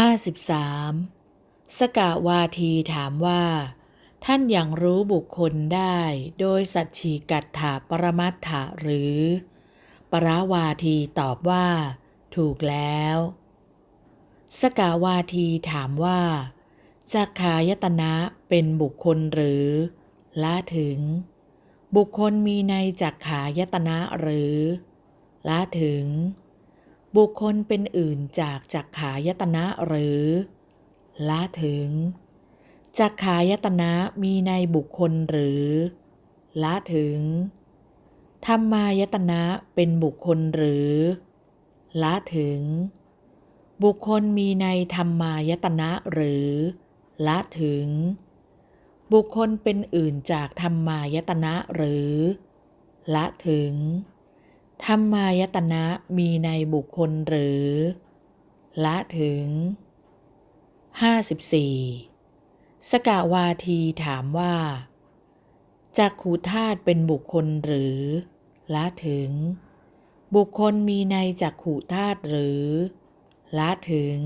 ห้าสิบสามสกาวาทีถามว่า ท่านยังรู้บุคคลได้โดยสัจฉีกัตถาปรมัตถะหรือ ปราวาทีตอบว่า ถูกแล้ว สกาวาทีถามว่าจักขายตนะเป็นบุคคลหรือละถึง บุคคลมีในจักขายตนะหรือละถึง บุคคลเป็นอื่นจากจักขายตนะหรือละถึงจักขายตนะมีในบุคคลหรือละถึงธรรมายตนะเป็นบุคคลหรือละถึง บุคคลมีในธรรมายตนะหรือละถึง บุคคลเป็นอื่นจากธรรมายตนะหรือละถึง ธรรมายตนะมีในบุคคลหรือ ละถึง 54 สกาวาทีถามว่าจักขูธาตุเป็นบุคคลหรือ ละถึง บุคคลมีในจักขูธาตุหรือ ละถึง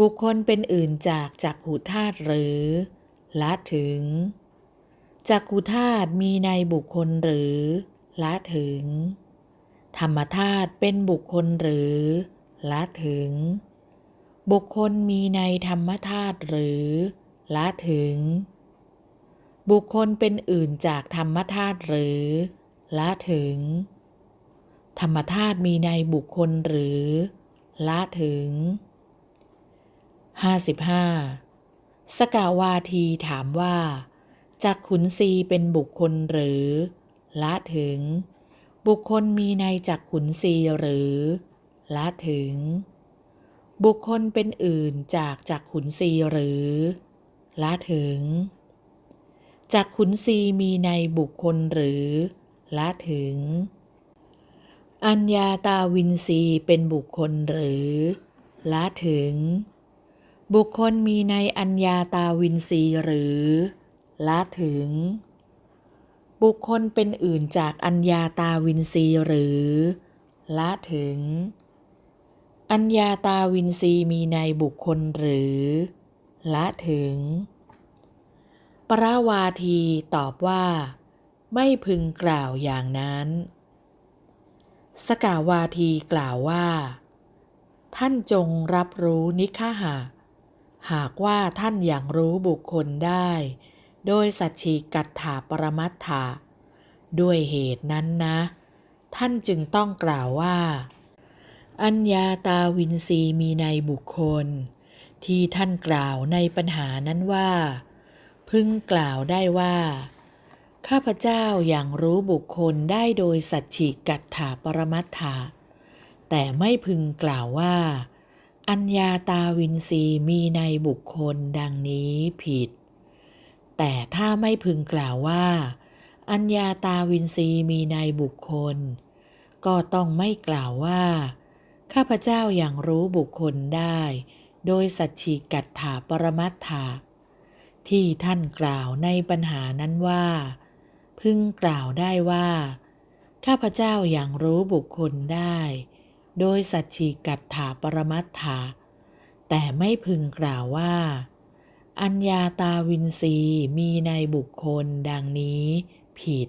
บุคคลเป็นอื่นจากจักขูธาตุหรือ ละถึงจักขูธาตุมีในบุคคลหรือ ละถึง ธรรมธาตุเป็นบุคคลหรือ ละถึง บุคคลมีในธรรมธาตุหรือ ละถึง บุคคลเป็นอื่นจากธรรมธาตุหรือ ละถึง ธรรมธาตุมีในบุคคลหรือ ละถึง55สกาวาทีถามว่าจักขุนซีเป็นบุคคลหรือ ละถึง บุคคลมีในจักขุนซีหรือ ละถึง บุคคลเป็นอื่นจากจักขุนซีหรือ ละถึงจักขุนซีมีในบุคคลหรือ ละถึง อัญญาตาวินซีเป็นบุคคลหรือ ละถึง บุคคลมีในอัญญาตาวินซีหรือ ละถึง บุคคลเป็นอื่นจากอัญญาตาวินซีหรือละถึง อัญญาตาวินซีมีในบุคคลหรือละถึง ปราวาทีตอบว่า ไม่พึงกล่าวอย่างนั้น สกาวาทีกล่าวว่า ท่านจงรับรู้นิฆหะหากว่าท่านอย่างรู้บุคคลได้ โดยสัจฉีกัตถาปรมัตถะด้วยเหตุนั้นนะ ท่านจึงต้องกล่าวว่า อัญญาตาวินซีมีในบุคคล ที่ท่านกล่าวในปัญหานั้นว่า พึงกล่าวได้ว่า ข้าพเจ้าอย่างรู้บุคคลได้โดยสัจฉิกัตถาปรมัตถะแต่ไม่พึงกล่าวว่า อัญญาตาวินซีมีในบุคคลดังนี้ผิด แต่ถ้าไม่พึงกล่าวว่า อัญญาตาวินซีมีในบุคคล ก็ต้องไม่กล่าวว่า ข้าพเจ้าอย่างรู้บุคคลได้ โดยสัจฉิกัตถาปรมัตถะที่ท่านกล่าวในปัญหานั้นว่า พึงกล่าวได้ว่า ข้าพเจ้าอย่างรู้บุคคลได้ โดยสัจฉิกัตถาปรมัตถะแต่ไม่พึงกล่าวว่า อัญญาตาวินซีมีในบุคคลดังนี้ผิด